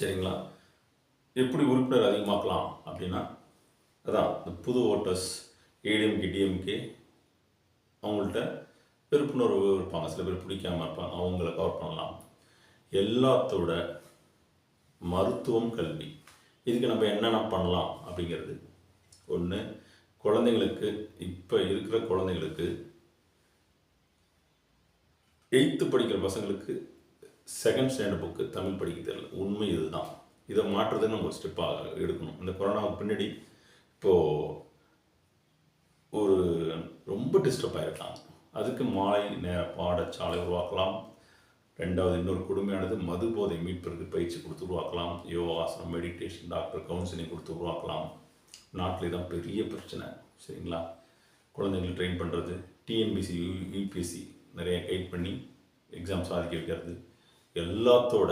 சரிங்களா? எப்படி உறுப்பினர் அதிகமாக்கலாம் அப்படின்னா அதான் இந்த புது ஓட்டர்ஸ் ஏடிஎம்கே டிஎம்கே அவங்கள்ட்ட விருப்புணர்வு இருப்பாங்க. சில பேர் பிடிக்காம இருப்பாங்க. அவங்கள கவர் பண்ணலாம். எல்லாத்தோட மருத்துவம் கல்வி. இதுக்கு நம்ம என்னென்ன பண்ணலாம் அப்படிங்கிறது. ஒன்று குழந்தைங்களுக்கு இப்போ இருக்கிற குழந்தைங்களுக்கு எயித்து படிக்கிற பசங்களுக்கு செகண்ட் ஸ்டாண்டர்ட் புக்கு தமிழ் படிக்க தெரியல. உண்மை இதுதான். இதை மாற்றுறதுக்கு நம்ம ஒரு ஸ்டெப்பாக எடுக்கணும். இந்த கொரோனாவுக்கு பின்னாடி இப்போது ஒரு ரொம்ப டிஸ்டர்ப் ஆகிருக்காங்க அதுக்கு மாலை நேர பாடசாலை உருவாக்கலாம். ரெண்டாவது இன்னொரு கொடுமையானது மது போதை மீட்பதற்கு பயிற்சி கொடுத்து உருவாக்கலாம். யோகாசனம் மெடிடேஷன் டாக்டர் கவுன்சிலிங் கொடுத்து உருவாக்கலாம். நாட்டில் தான் பெரிய பிரச்சனை. சரிங்களா? குழந்தைங்களை ட்ரெயின் பண்ணுறது டிஎன்பிசி யூபிஎஸ்சி நிறைய கைட் பண்ணி எக்ஸாம் சாதிக்க வைக்கிறது. எல்லாத்தோட